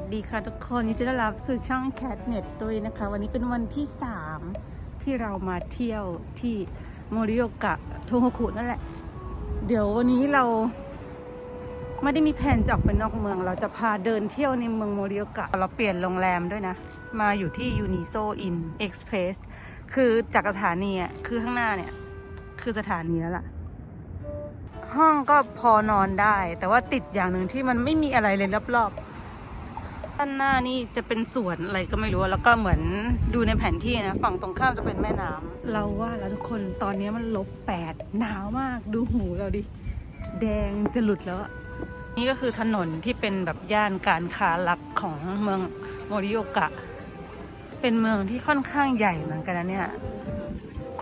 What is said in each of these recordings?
วัสดีค่ะทุกคนยินดีต้อนรับสู่ช่อง Cat Net ด้วยนะคะ วันนี้เป็นวันที่ 3 ที่เรามาเที่ยวที่โมริโอกะโทโฮคุนั่นแหละ เดี๋ยววันนี้เราไม่ได้มีแผนจะออกไปนอกเมือง เราจะพาเดินเที่ยวในเมืองโมริโอกะ เราเปลี่ยนโรงแรมด้วยนะ มาอยู่ที่ยูนิโซอินเอ็กซ์เพรสคือจากสถานีอะคือข้างหน้าเนี่ย คือสถานีแล้วล่ะห้องก็พอนอนได้ แต่ว่าติดอย่างหนึ่งที่มันไม่มีอะไรเลยรอบๆ ด้านหน้านี่จะเป็นสวนอะไรก็ไม่รู้ แล้วก็เหมือนดูในแผนที่นะ ฝั่งตรงข้ามจะเป็นแม่น้ำเราว่าแล้วทุกคนตอนนี้มันลบแปดหนาวมากดูหูเราดิ แดงจะหลุดแล้วอะนี่ก็คือถนนที่เป็นแบบย่านการค้าหลักของเมืองโมริโอกะ เป็นเมืองที่ค่อนข้างใหญ่เหมือนกันนะเนี่ย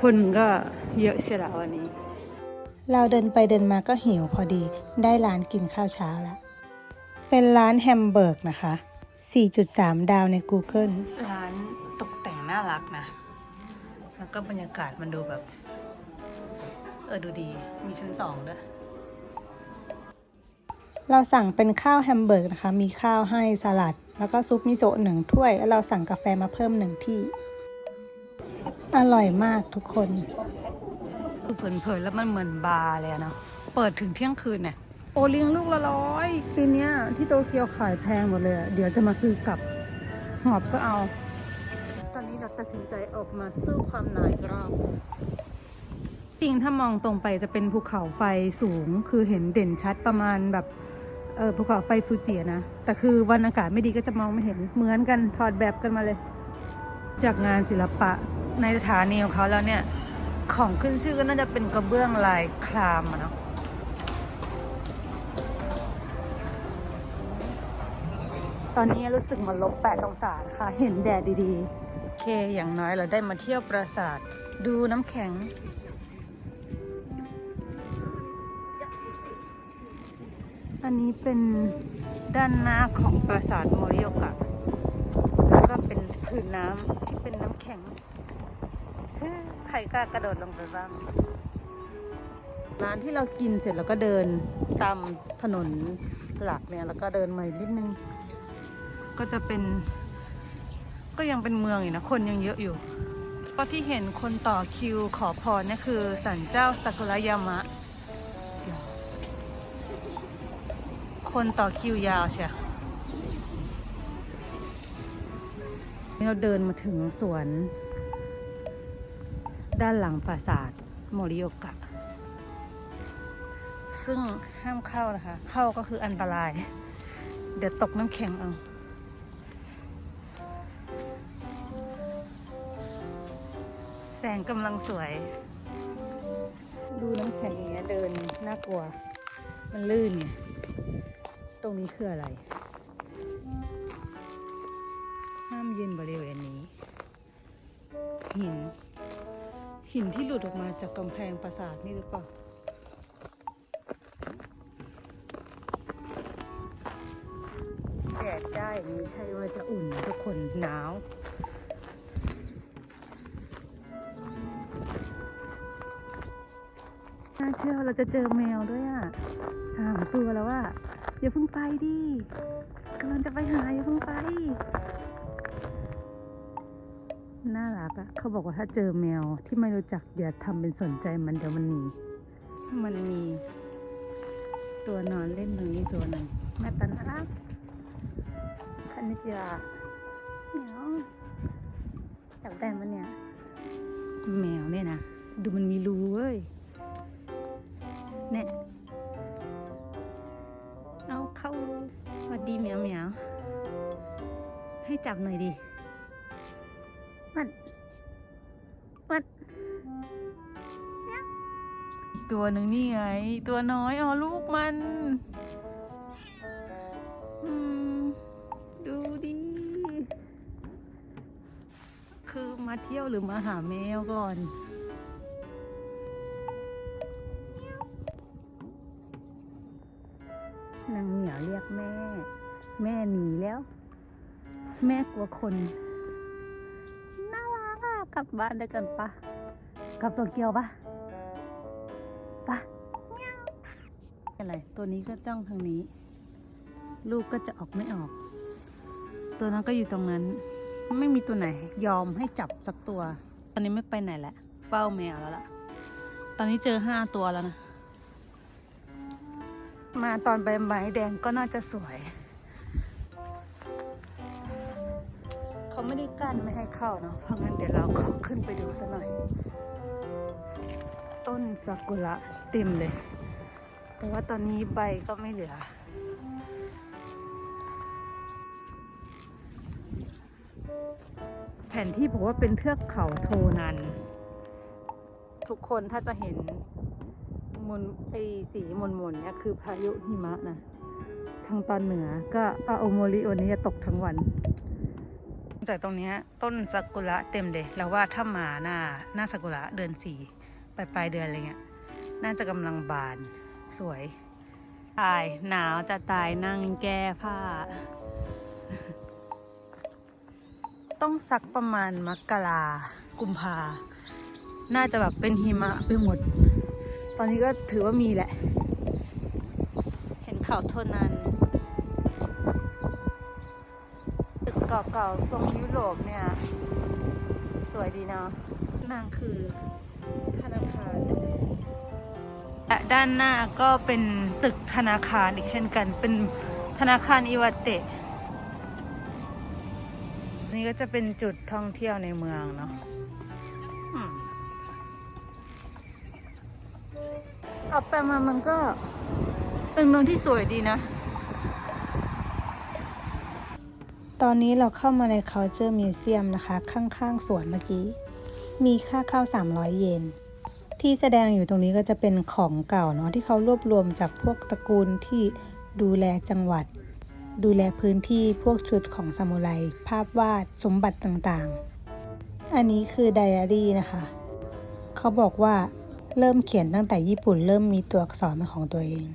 คนก็เยอะเชียวละวันนี้ เราเดินไปเดินมาก็หิวพอดี ได้ร้านกินข้าวเช้าแล้วเป็นร้านแฮมเบอร์กนะคะ 4.3 ดาวใน Google ร้านตกแต่งน่ารักนะ แล้วก็บรรยากาศมันดูแบบ เออดูดี มีชั้นสองด้วย เราสั่งเป็นข้าวแฮมเบอร์กนะคะ มีข้าวให้สลัด แล้วก็ซุปมิโซะหนึ่งถ้วย แล้วเราสั่งกาแฟมาเพิ่มหนึ่งที่ อร่อยมากทุกคน คือเผินๆแล้วมันเหมือนบาร์เลยอะเนาะ เปิดถึงเที่ยงคืนเนี่ย โอเลี้ยงลูกละร้อยปีนี้ที่โตเกียวขายแพงหมดเลยเดี๋ยวจะมาซื้อกลับหอบก็เอา ตอนนี้เราตัดสินใจออกมาสู้ความหนาวอีกรอบจริงถ้ามองตรงไปจะเป็นภูเขาไฟสูง คือเห็นเด่นชัดประมาณแบบเออภูเขาไฟฟูจินะ แต่คือวันอากาศไม่ดีก็จะมองไม่เห็นเหมือนกันถอดแบบกันมาเลย จากงานศิลปะในสถานีของเขาแล้วเนี่ย ของขึ้นชื่อก็น่าจะเป็นกระเบื้องลายครามอะเนาะ ตอนนี้รู้สึกเหมันลบแปดองศานะคะเห็นแดดดีๆ โอเคอย่างน้อยเราได้มาเที่ยวปราสาท ดูน้ำแข็ง อันนี้เป็นด้านหน้าของปราสาทโมริโอกะ แล้วก็เป็นผืนน้ำที่เป็นน้ำแข็ง ใครกล้ากระโดดลงไปบ้าง ร้านที่เรากินเสร็จแล้วก็เดินตามถนนหลักเนี่ย แล้วก็เดินมาอีกนิดนึง ก็จะเป็น ก็ยังเป็นเมืองอยู่นะ คนยังเยอะอยู่ก็ที่เห็นคนต่อคิวขอพรนี่คือสันเจ้าซากุระยามะ คนต่อคิวยาวเชียวเราเดินมาถึงสวน ด้านหลังปราสาทโมริโอกะ ซึ่งห้ามเข้านะคะ เข้าก็คืออันตราย เดี๋ยวตกน้ำแข็งเอา แสงกำลังสวย ดูน้ำแข็งอย่างเงี้ยเดินน่ากลัว มันลื่นไงตรงนี้คืออะไร ห้ามยืนบริเวณนี้ หิน หินที่หลุดออกมาจากกำแพงปราสาทนี่หรือเปล่าแดดได้อย่างนี้ใช่ว่าจะอุ่นทุกคนหนาว น่าเชื่อเราจะเจอแมวด้วยอะสามตัวแล้วว่าอย่าเพิ่งไปดิกำลังจะไปหาอย่าเพิ่งไป น่ารักอะเขาบอกว่าถ้าเจอแมวที่ไม่รู้จักอย่าทำเป็นสนใจมันเดี๋ยวมันหนีมันมี ตัวนอนเล่นตรงนี้ตัวหนึ่งแม่ตันน่ารักคันนิจิวะเหมียวจับได้มันเนี่ย แมวเนี่ยนะ ดูมันมีรูเว้ย จับหน่อยดิมันมันตัวหนึ่งนี่ไง ตัวน้อยอ๋อลูกมันอืมดูดิ คือมาเที่ยวหรือมาหาแมวก่อนนางเหมียวเรียกแม่ แม่หนีแล้ว แม่กลัวคน น่ารักอะกลับบ้านด้วยกันปะกลับตัวเกียวปะปะอะไร ตัวนี้ก็จ้องทางนี้ ลูกก็จะออกไม่ออก ตัวนั้นก็อยู่ตรงนั้น ไม่มีตัวไหน ยอมให้จับสักตัว ตอนนี้ไม่ไปไหนแหละ เฝ้าแมวแล้วล่ะ ตอนนี้เจอห้าตัวแล้วนะ มาตอนใบไม้แดงก็น่าจะสวย ไม่ได้กั้นไม่ให้เข้าเนาะเพราะงั้นเดี๋ยวเราขอขึ้นไปดูสักหน่อย ต้นซากุระเต็มเลย แต่ว่าตอนนี้ใบก็ไม่เหลือ แผนที่บอกว่าเป็นเทือกเขาโทนัน ทุกคนถ้าจะเห็นมนไอสีมนมนๆเนี่ยคือพายุหิมะนะ ทางตอนเหนือก็อาโอโมริวันนี้จะตกทั้งวัน จากตรงนี้ต้นซากุระเต็มเลยแล้วว่าถ้ามาหน้าหน้าซากุระเดือนสี่ปลายปลายเดือนอะไรเงี้ยน่าจะกำลังบานสวยตายหนาวจะตายนั่งแก้ผ้า ต้องสักประมาณมกรากุมภาน่าจะแบบเป็นหิมะไปหมด ตอนนี้ก็ถือว่ามีแหละ เห็นเขาโทนัน เก่าๆทรงยุโรปเนี่ย สวยดีเนาะนางคือธนาคารและด้านหน้าก็เป็นตึกธนาคารอีกเช่นกัน เป็นธนาคารอิวาเตะนี่ก็จะเป็นจุดท่องเที่ยวในเมืองเนาะอืมเอาไปมามันก็เป็นเมืองที่สวยดีนะ ตอนนี้เราเข้ามาใน Culture Museum นะคะ ข้างๆสวนเมื่อกี้ มีค่าเข้า 300 เยน ที่แสดงอยู่ตรงนี้ก็จะเป็นของเก่าเนาะที่เขารวบรวมจากพวกตระกูลที่ดูแลจังหวัด ดูแลพื้นที่พวกชุดของซามูไร ภาพวาดสมบัติต่างๆ อันนี้คือไดอารี่นะคะ เขาบอกว่าเริ่มเขียนตั้งแต่ญี่ปุ่นเริ่มมีตัวอักษรเป็นของตัวเอง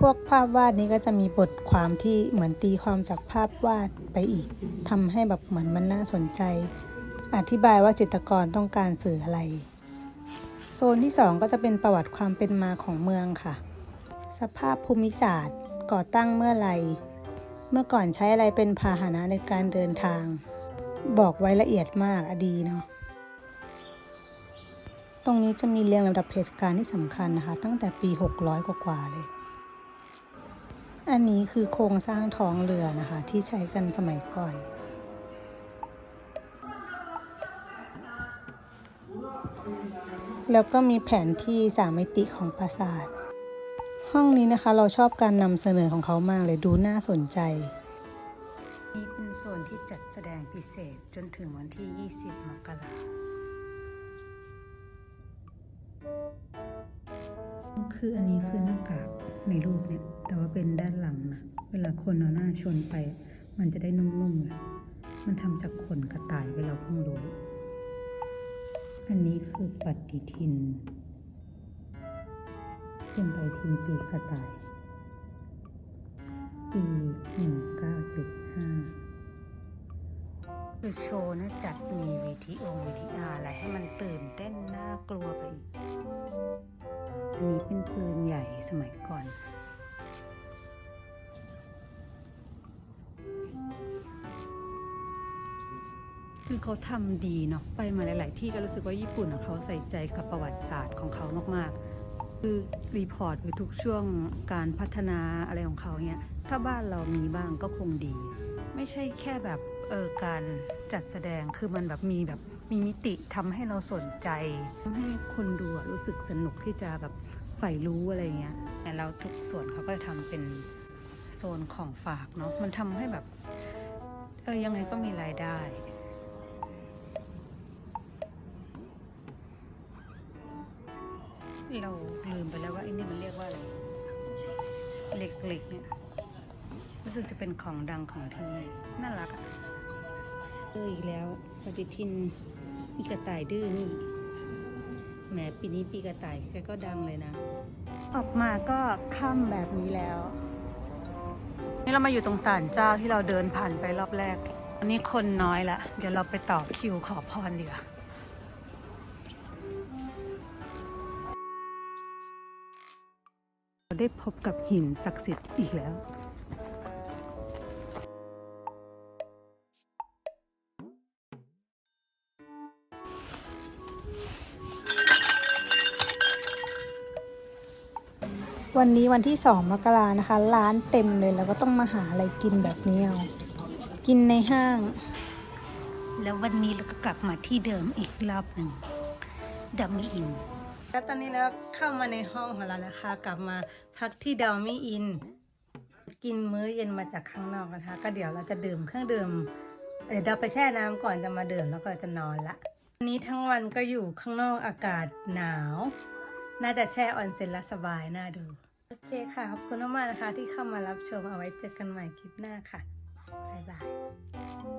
พวกภาพวาดนี้ก็จะมีบทความที่เหมือนตีความจากภาพวาดไปอีกทำให้แบบเหมือนมันน่าสนใจ อธิบายว่าจิตรกรต้องการสื่ออะไร โซนที่ 2 ก็จะเป็นประวัติความเป็นมาของเมืองค่ะ สภาพภูมิศาสตร์ ก่อตั้งเมื่อไรเมื่อก่อนใช้อะไรเป็นพาหนะในการเดินทาง บอกไว้ละเอียดมากอดีเนาะตรงนี้จะมีเรียงลำดับเหตุการณ์ที่สำคัญนะคะ ตั้งแต่ปี 600 กว่าๆเลย อันนี้คือโครงสร้างท้องเรือนะคะ ที่ใช้กันสมัยก่อน แล้วก็มีแผนที่สามมิติของปราสาท ห้องนี้นะคะเราชอบการนำเสนอของเขามากเลยดูน่าสนใจ นี่เป็นส่วนที่จัดแสดงพิเศษจนถึงวันที่ 20 มกราคืออันนี้คือหน้ากากในรูปเนี่ย แต่ว่าเป็นด้านหลังนะเวลาคนเอาหน้าชนไป มันจะได้นุ่มๆเลยมันทำจากขนกระต่ายไปเราเพิ่งรู้ อันนี้คือปฏิทิน เป็นปฏิทินปีกระต่าย ปีหนึ่งเก้าเจ็ดห้าคือโชว์นะจัดมีวีทีองวีทีอาร์อะไรให้มันตื่นเต้นน่ากลัวไปอันนี้เป็นปืนใหญ่สมัยก่อน คือเขาทำดีเนาะไปมาหลาย ๆ ที่ก็รู้สึกว่าญี่ปุ่นเขาใส่ใจกับประวัติศาสตร์ของเขามาก ๆ คือรีพอร์ตไปทุกช่วงการพัฒนาอะไรของเขาเนี่ยถ้าบ้านเรามีบ้างก็คงดี ไม่ใช่แค่แบบเออการจัดแสดงคือมันแบบมีแบบมีมิติทำให้เราสนใจทำให้คนดูรู้สึกสนุกที่จะแบบใฝ่รู้อะไรเงี้ยแต่แล้วทุกส่วนเขาก็จะทำเป็นโซนของฝากเนาะมันทำให้แบบเออยังไงก็มีรายได้ เราลืมไปแล้วว่าไอ้นี่มันเรียกว่าอะไรเหล็กๆเนี่ยรู้สึกจะเป็นของดังของที่นี่น่ารักอะเจออีกแล้วปฏิทินอีกระต่ายดื้อนี่แหมปีนี้ปีกระต่ายแกก็ดังเลยนะ ออกมาก็ค่ำแบบนี้แล้ว นี่เรามาอยู่ตรงศาลเจ้าที่เราเดินผ่านไปรอบแรกอันนี้คนน้อยละเดี๋ยวเราไปต่อคิวขอพรดีกว่า ได้พบกับหินศักดิ์สิทธิ์อีกแล้ว วันนี้วันที่สองมกรานะคะ ร้านเต็มเลยแล้วก็ต้องมาหาอะไรกินแบบนี้เอา กินในห้าง แล้ววันนี้เราก็กลับมาที่เดิมอีกรอบหนึ่งดัมมี่อิน แล้วตอนนี้เราเข้ามาในห้องของเรานะคะ กลับมาพักที่ดัมมี่อิน กินมื้อเย็นมาจากข้างนอกนะคะ ก็เดี๋ยวเราจะดื่มเครื่องดื่มเดี๋ยวเราไปแช่น้ำก่อนจะมาดื่มแล้วก็จะนอนละวันนี้ทั้งวันก็อยู่ข้างนอกอากาศหนาว น่าจะแช่ออนเซ็นแล้วสบายน่าดู โอเคค่ะ ขอบคุณมากนะคะที่เข้ามารับชมเอาไว้เจอกันใหม่คลิปหน้าค่ะ บ๊ายบาย